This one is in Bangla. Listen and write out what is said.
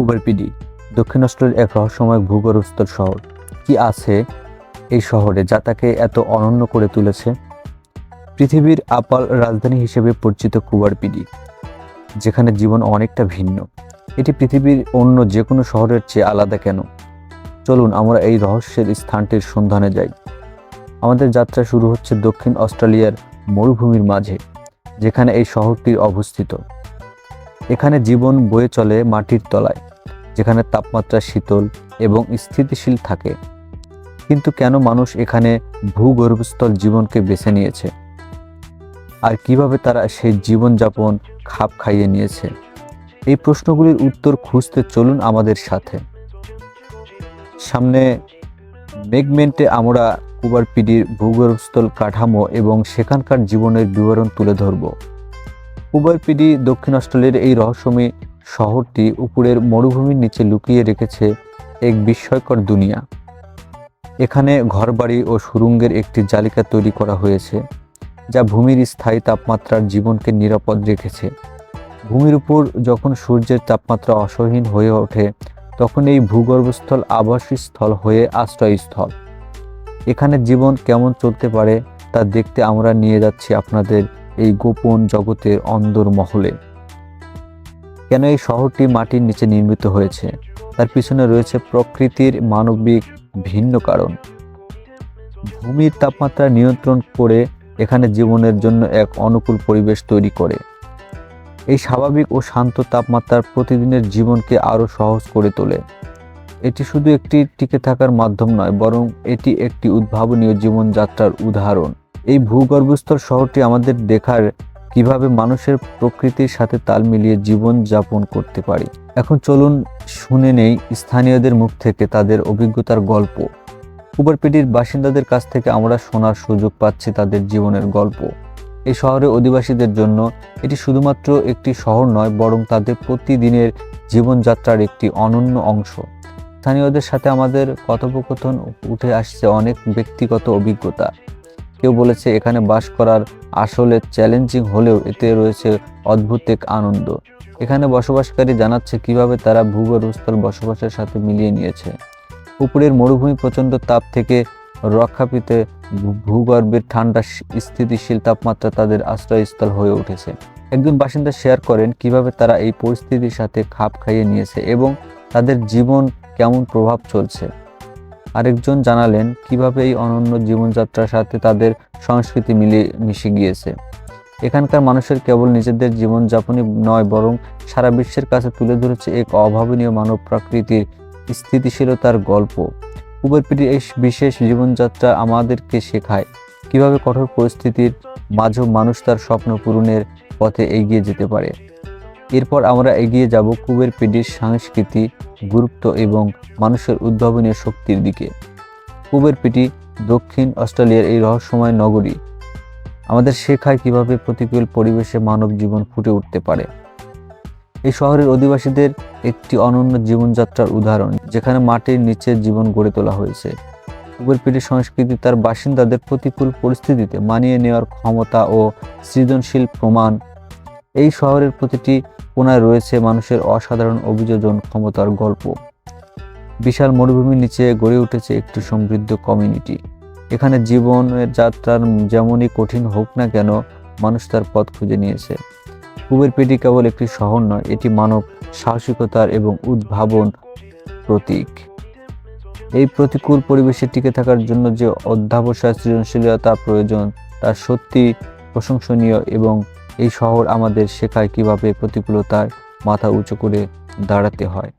উবারপিডি দক্ষিণ অস্ট্রেলিয়ার এক রহস্যময় ভূগর্ভস্থ শহর। কি আছে এই শহরে যা তাকে এত অনন্য করে তুলেছে? পৃথিবীর আপাল রাজধানী হিসেবে পরিচিত কুবারপিডি যেখানে জীবন অনেকটা ভিন্ন। এটি পৃথিবীর অন্য যে কোনো শহরের চেয়ে আলাদা কেন? চলুন আমরা এই রহস্যের স্থানটির সন্ধানে যাই। আমাদের যাত্রা শুরু হচ্ছে দক্ষিণ অস্ট্রেলিয়ার মরুভূমির মাঝে, যেখানে এই শহরটি অবস্থিত। এখানে জীবন বয়ে চলে মাটির তলায়, যেখানে তাপমাত্রা শীতল এবং স্থিতিশীল থাকে। কিন্তু কেন মানুষ এখানে ভূগর্ভস্থল জীবনকে বেছে নিয়েছে? আর কীভাবে তারা সেই জীবনযাপন খাপ খাইয়ে নিয়েছে? এই প্রশ্নগুলির উত্তর খুঁজতে চলুন আমাদের সাথে। সামনে মেগমেন্টে আমরা কুবারপিডির ভূগর্ভস্থল কাঠামো এবং সেখানকার জীবনের বিবরণ তুলে ধরব। কুবারপিডি দক্ষিণ অস্ট্রেলিয়ার এই রহস্যময় শহরটি উপরের মরুভূমির নিচে লুকিয়ে রেখেছে এক বিস্ময়কর দুনিয়া। এখানে ঘরবাড়ি ও সুরঙ্গের একটি জালিকা তৈরি করা হয়েছে, যা ভূমির স্থায়ী তাপমাত্রার জীবনকে নিরাপদ রেখেছে। ভূমির উপর যখন সূর্যের তাপমাত্রা অসহীন হয়ে ওঠে, তখন এই ভূগর্ভস্থল আবাসস্থল হয়ে আশ্রয়স্থল। এখানে জীবন কেমন চলতে পারে তা দেখতে আমরা নিয়ে যাচ্ছি আপনাদের এই গোপন জগতের অন্দর মহলে কেন এই শহরটি মাটির নিচে নির্মিত হয়েছে? তার পিছনে রয়েছে প্রকৃতির মানবিক ভিন্ন কারণ। ভূমির তাপমাত্রা নিয়ন্ত্রণ করে এখানে জীবনের জন্য এক অনুকূল পরিবেশ তৈরি করে। এই স্বাভাবিক ও শান্ত তাপমাত্রার প্রতিদিনের জীবনকে আরও সহজ করে তোলে। এটি শুধু একটি টিকে থাকার মাধ্যম নয়, বরং এটি একটি উদ্ভাবনীয় জীবনযাত্রার উদাহরণ। এই ভূগর্ভস্থ শহরটি আমাদের দেখার কীভাবে মানুষের প্রকৃতির সাথে তাল মিলিয়ে জীবন যাপন করতে পারি। এখন চলুন শুনে নেই স্থানীয়দের মুখ থেকে তাদের অভিজ্ঞতার গল্প। কুবারপিটির বাসিন্দাদের কাছ থেকে আমরা শোনার সুযোগ পাচ্ছি তাদের জীবনের গল্প। এই শহরে অধিবাসীদের জন্য এটি শুধুমাত্র একটি শহর নয়, বরং তাদের প্রতিদিনের জীবনযাত্রার একটি অনন্য অংশ। স্থানীয়দের সাথে আমাদের কথোপকথন উঠে আসছে অনেক ব্যক্তিগত অভিজ্ঞতা। কেউ বলেছে এখানে বাস করার আসলে চ্যালেঞ্জিং হলেও এতে রয়েছে অদ্ভুত এক আনন্দ। এখানে বসবাসকারী জানাচ্ছে কীভাবে তারা ভূগর্ভস্থল বসবাসের সাথে মিলিয়ে নিয়েছে। উপরের মরুভূমি প্রচণ্ড তাপ থেকে রক্ষা পেতে ভূগর্ভের ঠান্ডা স্থিতিশীল তাপমাত্রা তাদের আশ্রয়স্থল হয়ে উঠেছে। একজন বাসিন্দা শেয়ার করেন কীভাবে তারা এই পরিস্থিতির সাথে খাপ খাইয়ে নিয়েছে এবং তাদের জীবন কেমন প্রভাব চলছে। আরেকজন জানালেন, কীভাবে এই অনন্য জীবনযাত্রার সাথে তাদের সংস্কৃতি মিলে মিশে গিয়েছে। এখানকার মানুষের কেবল নিজেদের জীবনযাপনই নয়, বরং সারা বিশ্বের কাছে তুলে ধরেছে এক অভাবনীয় মানব প্রকৃতির স্থিতিশীলতার গল্প। উবেরপিটির এই বিশেষ জীবনযাত্রা আমাদেরকে শেখায় কীভাবে কঠোর পরিস্থিতির মাঝেও মানুষ তার স্বপ্ন পূরণের পথে এগিয়ে যেতে পারে। এরপর আমরা এগিয়ে যাব কুবের পিডির সংস্কৃতি, গুরুত্ব এবং মানুষের উদ্ভাবনীয় শক্তির দিকে। কুবের পিটি দক্ষিণ অস্ট্রেলিয়ার এই রহস্যময় নগরী আমাদের শেখায় কীভাবে প্রতিকূল পরিবেশে মানব জীবন ফুটে উঠতে পারে। এই শহরের অধিবাসীদের একটি অনন্য জীবনযাত্রার উদাহরণ, যেখানে মাটির নিচে জীবন গড়ে তোলা হয়েছে। কুবেরপিটির সংস্কৃতি তার বাসিন্দাদের প্রতিকূল পরিস্থিতিতে মানিয়ে নেওয়ার ক্ষমতা ও সৃজনশীল প্রমাণ এই শহরের প্রতিটি কোনায় রয়েছে মানুষের অসাধারণ অভিযোজন ক্ষমতার গল্প। বিশাল মরুভূমির নিচে গড়ে উঠেছে একটি সমৃদ্ধ কমিউনিটি এখানে জীবনের যাত্রার যেমনই কঠিন হোক না কেন, মানুষ তার পথ খুঁজে নিয়েছে। কুবের পেটি কেবল একটি শহর নয়, এটি মানব সাহসিকতার এবং উদ্ভাবন প্রতীক। এই প্রতিকূল পরিবেশে টিকে থাকার জন্য যে অধ্যাবসায় সৃজনশীলতা প্রয়োজন, তা সত্যি প্রশংসনীয় এবং এই শহর আমাদের শেখায় কীভাবে প্রতিকূলতার মাথা উঁচু করে দাঁড়াতে হয়।